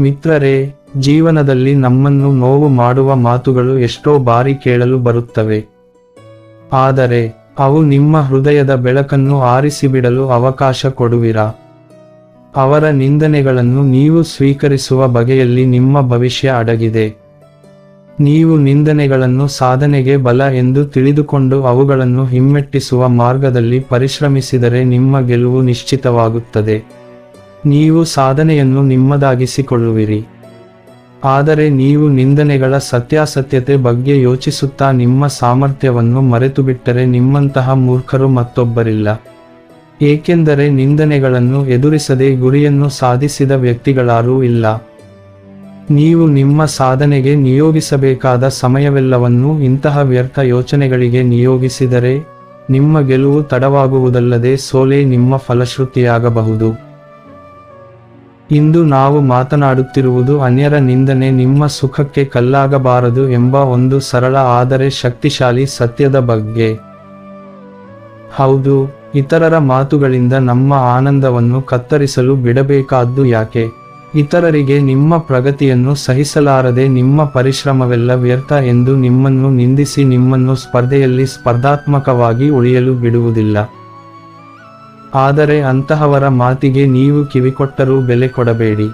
ಮಿತ್ರರೇ, ಜೀವನದಲ್ಲಿ ನಮ್ಮನ್ನು ನೋವು ಮಾಡುವ ಮಾತುಗಳು ಎಷ್ಟೋ ಬಾರಿ ಕೇಳಲು ಬರುತ್ತವೆ. ಆದರೆ, ಅವು ನಿಮ್ಮ ಹೃದಯದ ಬೆಳಕನ್ನು ಆರಿಸಿಬಿಡಲು ಅವಕಾಶ ಕೊಡುವಿರಾ? ಅವರ ನಿಂದನೆಗಳನ್ನು ನೀವು ಸ್ವೀಕರಿಸುವ ಬಗೆಯಲ್ಲಿ ನಿಮ್ಮ ಭವಿಷ್ಯ ಅಡಗಿದೆ. ನೀವು ನಿಂದನೆಗಳನ್ನು ಸಾಧನೆಗೆ ಬಲ ಎಂದು ತಿಳಿದುಕೊಂಡು ಅವುಗಳನ್ನು ಹಿಮ್ಮೆಟ್ಟಿಸುವ ಮಾರ್ಗದಲ್ಲಿ ಪರಿಶ್ರಮಿಸಿದರೆ ನಿಮ್ಮ ಗೆಲುವು ನಿಶ್ಚಿತವಾಗುತ್ತದೆ. ನೀವು ಸಾಧನೆಯನ್ನು ನಿಮ್ಮದಾಗಿಸಿಕೊಳ್ಳುವಿರಿ. ಆದರೆ ನೀವು ನಿಂದನೆಗಳ ಸತ್ಯಾಸತ್ಯತೆ ಬಗ್ಗೆ ಯೋಚಿಸುತ್ತಾ ನಿಮ್ಮ ಸಾಮರ್ಥ್ಯವನ್ನು ಮರೆತುಬಿಟ್ಟರೆ ನಿಮ್ಮಂತಹ ಮೂರ್ಖರು ಮತ್ತೊಬ್ಬರಿಲ್ಲ. ಏಕೆಂದರೆ ನಿಂದನೆಗಳನ್ನು ಎದುರಿಸದೆ ಗುರಿಯನ್ನು ಸಾಧಿಸಿದ ವ್ಯಕ್ತಿಗಳಾರೂ ಇಲ್ಲ. ನೀವು ನಿಮ್ಮ ಸಾಧನೆಗೆ ನಿಯೋಗಿಸಬೇಕಾದ ಸಮಯವೆಲ್ಲವನ್ನೂ ಇಂತಹ ವ್ಯರ್ಥ ಯೋಚನೆಗಳಿಗೆ ನಿಯೋಗಿಸಿದರೆ, ನಿಮ್ಮ ಗೆಲುವು ತಡವಾಗುವುದಲ್ಲದೆ ಸೋಲೆ ನಿಮ್ಮ ಫಲಶ್ರುತಿಯಾಗಬಹುದು. ಇಂದು ನಾವು ಮಾತನಾಡುತ್ತಿರುವುದು ಅನ್ಯರ ನಿಂದನೆ, ನಿಮ್ಮ ಸುಖಕ್ಕೆ ಕಲ್ಲಾಗಬಾರದು ಎಂಬ ಒಂದು ಸರಳ ಆದರೆ ಶಕ್ತಿಶಾಲಿ ಸತ್ಯದ ಬಗ್ಗೆ. ಹೌದು, ಇತರರ ಮಾತುಗಳಿಂದ ನಮ್ಮ ಆನಂದವನ್ನು ಕತ್ತರಿಸಲು ಬಿಡಬೇಕಾದ್ದು ಯಾಕೆ? ಇತರರಿಗೆ ನಿಮ್ಮ ಪ್ರಗತಿಯನ್ನು ಸಹಿಸಲಾರದೆ ನಿಮ್ಮ ಪರಿಶ್ರಮವೆಲ್ಲ ವ್ಯರ್ಥ ಎಂದು ನಿಮ್ಮನ್ನು ನಿಂದಿಸಿ ನಿಮ್ಮನ್ನು ಸ್ಪರ್ಧೆಯಲ್ಲಿ ಸ್ಪರ್ಧಾತ್ಮಕವಾಗಿ ಉಳಿಯಲು ಬಿಡುವುದಿಲ್ಲ. ಆದರೆ ಅಂತಹವರ ಮಾತಿಗೆ ನೀವು ಕಿವಿಕೊಟ್ಟರೂ ಬೆಲೆ ಕೊಡಬೇಡಿ.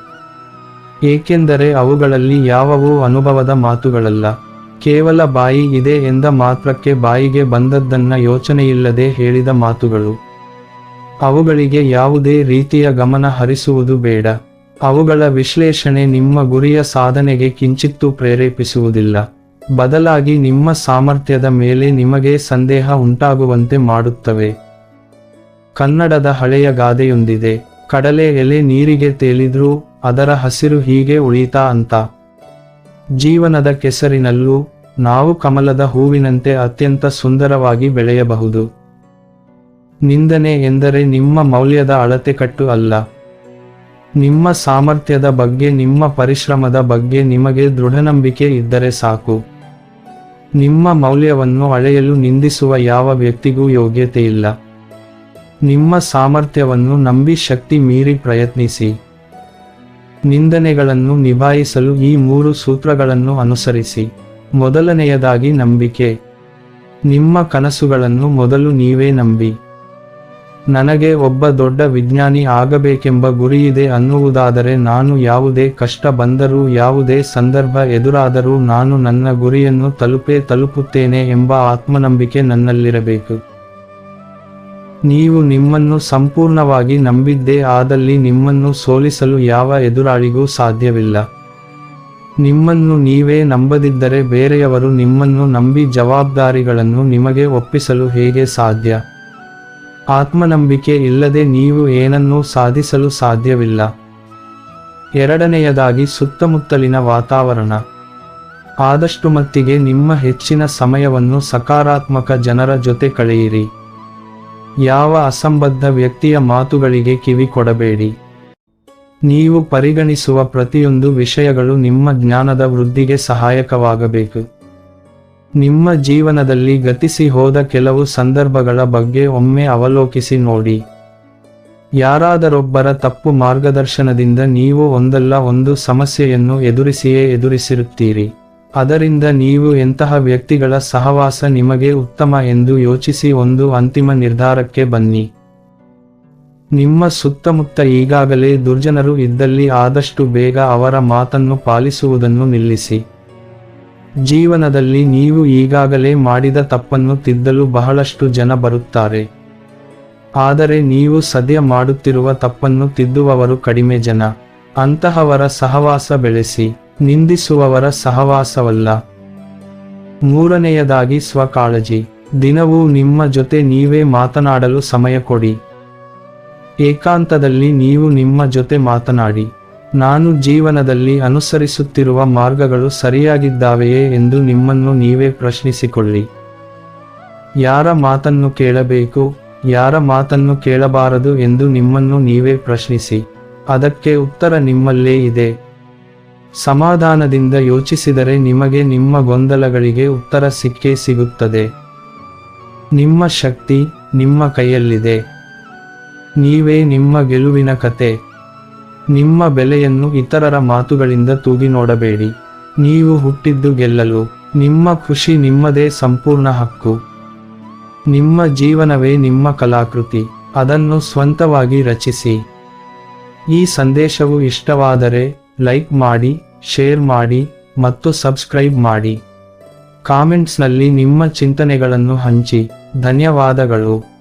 ಏಕೆಂದರೆ ಅವುಗಳಲ್ಲಿ ಯಾವವೂ ಅನುಭವದ ಮಾತುಗಳಲ್ಲ. ಕೇವಲ ಬಾಯಿ ಇದೆ ಎಂದ ಮಾತ್ರಕ್ಕೆ ಬಾಯಿಗೆ ಬಂದದ್ದನ್ನ ಯೋಚನೆಯಿಲ್ಲದೆ ಹೇಳಿದ ಮಾತುಗಳು. ಅವುಗಳಿಗೆ ಯಾವುದೇ ರೀತಿಯ ಗಮನ ಹರಿಸುವುದು ಬೇಡ. ಅವುಗಳ ವಿಶ್ಲೇಷಣೆ ನಿಮ್ಮ ಗುರಿಯ ಸಾಧನೆಗೆ ಕಿಂಚಿತ್ತೂ ಪ್ರೇರೇಪಿಸುವುದಿಲ್ಲ. ಬದಲಾಗಿ ನಿಮ್ಮ ಸಾಮರ್ಥ್ಯದ ಮೇಲೆ ನಿಮಗೆ ಸಂದೇಹ ಉಂಟಾಗುವಂತೆ ಮಾಡುತ್ತವೆ. ಕನ್ನಡದ ಹಳೆಯ ಗಾದೆಯೊಂದಿದೆ. ಕಡಲೆ ಎಲೆ ನೀರಿಗೆ ತೇಲಿದ್ರೂ ಅದರ ಹಸಿರು ಹೀಗೆ ಉಳಿತಾ ಅಂತ. ಜೀವನದ ಕೆಸರಿನಲ್ಲೂ ನಾವು ಕಮಲದ ಹೂವಿನಂತೆ ಅತ್ಯಂತ ಸುಂದರವಾಗಿ ಬೆಳೆಯಬಹುದು. ನಿಂದನೆ ಎಂದರೆ ನಿಮ್ಮ ಮೌಲ್ಯದ ಅಳತೆಕಟ್ಟು ಅಲ್ಲ. ನಿಮ್ಮ ಸಾಮರ್ಥ್ಯದ ಬಗ್ಗೆ, ನಿಮ್ಮ ಪರಿಶ್ರಮದ ಬಗ್ಗೆ ನಿಮಗೆ ದೃಢನಂಬಿಕೆ ಇದ್ದರೆ ಸಾಕು. ನಿಮ್ಮ ಮೌಲ್ಯವನ್ನು ಅಳೆಯಲು ನಿಂದಿಸುವ ಯಾವ ವ್ಯಕ್ತಿಗೂ ಯೋಗ್ಯತೆ ಇಲ್ಲ. ನಿಮ್ಮ ಸಾಮರ್ಥ್ಯವನ್ನು ನಂಬಿ ಶಕ್ತಿ ಮೀರಿ ಪ್ರಯತ್ನಿಸಿ. ನಿಂದನೆಗಳನ್ನು ನಿಭಾಯಿಸಲು ಈ ಮೂರು ಸೂತ್ರಗಳನ್ನು ಅನುಸರಿಸಿ. ಮೊದಲನೆಯದಾಗಿ ನಂಬಿಕೆ. ನಿಮ್ಮ ಕನಸುಗಳನ್ನು ಮೊದಲು ನೀವೇ ನಂಬಿ. ನನಗೆ ಒಬ್ಬ ದೊಡ್ಡ ವಿಜ್ಞಾನಿ ಆಗಬೇಕೆಂಬ ಗುರಿಯಿದೆ ಅನ್ನುವುದಾದರೆ ನಾನು ಯಾವುದೇ ಕಷ್ಟ ಬಂದರೂ ಯಾವುದೇ ಸಂದರ್ಭ ಎದುರಾದರೂ ನಾನು ನನ್ನ ಗುರಿಯನ್ನು ತಲುಪೇ ತಲುಪುತ್ತೇನೆ ಎಂಬ ಆತ್ಮನಂಬಿಕೆ ನನ್ನಲ್ಲಿರಬೇಕು. ನೀವು ನಿಮ್ಮನ್ನು ಸಂಪೂರ್ಣವಾಗಿ ನಂಬಿದ್ದೇ ಆದಲ್ಲಿ ನಿಮ್ಮನ್ನು ಸೋಲಿಸಲು ಯಾವ ಎದುರಾಳಿಗೂ ಸಾಧ್ಯವಿಲ್ಲ. ನಿಮ್ಮನ್ನು ನೀವೇ ನಂಬದಿದ್ದರೆ ಬೇರೆಯವರು ನಿಮ್ಮನ್ನು ನಂಬಿ ಜವಾಬ್ದಾರಿಗಳನ್ನು ನಿಮಗೆ ಒಪ್ಪಿಸಲು ಹೇಗೆ ಸಾಧ್ಯ? ಆತ್ಮನಂಬಿಕೆ ಇಲ್ಲದೆ ನೀವು ಏನನ್ನೂ ಸಾಧಿಸಲು ಸಾಧ್ಯವಿಲ್ಲ. ಎರಡನೆಯದಾಗಿ ಸುತ್ತಮುತ್ತಲಿನ ವಾತಾವರಣ. ಆದಷ್ಟು ಮಟ್ಟಿಗೆ ನಿಮ್ಮ ಹೆಚ್ಚಿನ ಸಮಯವನ್ನು ಸಕಾರಾತ್ಮಕ ಜನರ ಜೊತೆ ಕಳೆಯಿರಿ. ಯಾವ ಅಸಂಬದ್ಧ ವ್ಯಕ್ತಿಯ ಮಾತುಗಳಿಗೆ ಕಿವಿ ಕೊಡಬೇಡಿ. ನೀವು ಪರಿಗಣಿಸುವ ಪ್ರತಿಯೊಂದು ವಿಷಯಗಳು ನಿಮ್ಮ ಜ್ಞಾನದ ವೃದ್ಧಿಗೆ ಸಹಾಯಕವಾಗಬೇಕು. ನಿಮ್ಮ ಜೀವನದಲ್ಲಿ ಗತಿಸಿ ಹೋದ ಕೆಲವು ಸಂದರ್ಭಗಳ ಬಗ್ಗೆ ಒಮ್ಮೆ ಅವಲೋಕಿಸಿ ನೋಡಿ. ಯಾರಾದರೊಬ್ಬರ ತಪ್ಪು ಮಾರ್ಗದರ್ಶನದಿಂದ ನೀವು ಒಂದಲ್ಲ ಒಂದು ಸಮಸ್ಯೆಯನ್ನು ಎದುರಿಸಿಯೇ ಎದುರಿಸಿರುತ್ತೀರಿ. ಅದರಿಂದ ನೀವು ಎಂತಹ ವ್ಯಕ್ತಿಗಳ ಸಹವಾಸ ನಿಮಗೆ ಉತ್ತಮ ಎಂದು ಯೋಚಿಸಿ ಒಂದು ಅಂತಿಮ ನಿರ್ಧಾರಕ್ಕೆ ಬನ್ನಿ. ನಿಮ್ಮ ಸುತ್ತಮುತ್ತ ಈಗಾಗಲೇ ದುರ್ಜನರು ಇದ್ದಲ್ಲಿ ಆದಷ್ಟು ಬೇಗ ಅವರ ಮಾತನ್ನು ಪಾಲಿಸುವುದನ್ನು ನಿಲ್ಲಿಸಿ. ಜೀವನದಲ್ಲಿ ನೀವು ಈಗಾಗಲೇ ಮಾಡಿದ ತಪ್ಪನ್ನು ತಿದ್ದಲು ಬಹಳಷ್ಟು ಜನ ಬರುತ್ತಾರೆ. ಆದರೆ ನೀವು ಸದ್ಯ ಮಾಡುತ್ತಿರುವ ತಪ್ಪನ್ನು ತಿದ್ದುವವರು ಕಡಿಮೆ ಜನ. ಅಂತಹವರ ಸಹವಾಸ ಬೆಳೆಸಿ, ನಿಂದಿಸುವವರ ಸಹವಾಸವಲ್ಲ. ಮೂರನೆಯದಾಗಿ ಸ್ವಕಾಳಜಿ, ದಿನವೂ ನಿಮ್ಮ ಜೊತೆ ನೀವೇ ಮಾತನಾಡಲು ಸಮಯ ಕೊಡಿ. ಏಕಾಂತದಲ್ಲಿ ನೀವು ನಿಮ್ಮ ಜೊತೆ ಮಾತನಾಡಿ, ನಾನು ಜೀವನದಲ್ಲಿ ಅನುಸರಿಸುತ್ತಿರುವ ಮಾರ್ಗಗಳು ಸರಿಯಾಗಿದ್ದಾವೆಯೇ ಎಂದು ನಿಮ್ಮನ್ನು ನೀವೇ ಪ್ರಶ್ನಿಸಿಕೊಳ್ಳಿ. ಯಾರ ಮಾತನ್ನು ಕೇಳಬೇಕು, ಯಾರ ಮಾತನ್ನು ಕೇಳಬಾರದು ಎಂದು ನಿಮ್ಮನ್ನು ನೀವೇ ಪ್ರಶ್ನಿಸಿ. ಅದಕ್ಕೆ ಉತ್ತರ ನಿಮ್ಮಲ್ಲೇ ಇದೆ. ಸಮಾಧಾನದಿಂದ ಯೋಚಿಸಿದರೆ ನಿಮಗೆ ನಿಮ್ಮ ಗೊಂದಲಗಳಿಗೆ ಉತ್ತರ ಸಿಕ್ಕೇ ಸಿಗುತ್ತದೆ. ನಿಮ್ಮ ಶಕ್ತಿ ನಿಮ್ಮ ಕೈಯಲ್ಲಿದೆ. ನೀವೇ ನಿಮ್ಮ ಗೆಲುವಿನ ಕತೆ ನಿಮ್ಮ ಬೆಲೆಯನ್ನು ಇತರರ ಮಾತುಗಳಿಂದ ತೂಗಿ ನೋಡಬೇಡಿ. ನೀವು ಹುಟ್ಟಿದ್ದು ಗೆಲ್ಲಲು, ನಿಮ್ಮ ಖುಷಿ ನಿಮ್ಮದೇ ಸಂಪೂರ್ಣ ಹಕ್ಕು. ನಿಮ್ಮ ಜೀವನವೇ ನಿಮ್ಮ ಕಲಾಕೃತಿ, ಅದನ್ನು ಸ್ವಂತವಾಗಿ ರಚಿಸಿ. ಈ ಸಂದೇಶವು ಇಷ್ಟವಾದರೆ ಲೈಕ್ ಮಾಡಿ, ಶೇರ್ ಮಾಡಿ ಮತ್ತು ಸಬ್ಸ್ಕ್ರೈಬ್ ಮಾಡಿ. ಕಾಮೆಂಟ್ಸ್ನಲ್ಲಿ ನಿಮ್ಮ ಚಿಂತನೆಗಳನ್ನು ಹಂಚಿ. ಧನ್ಯವಾದಗಳು.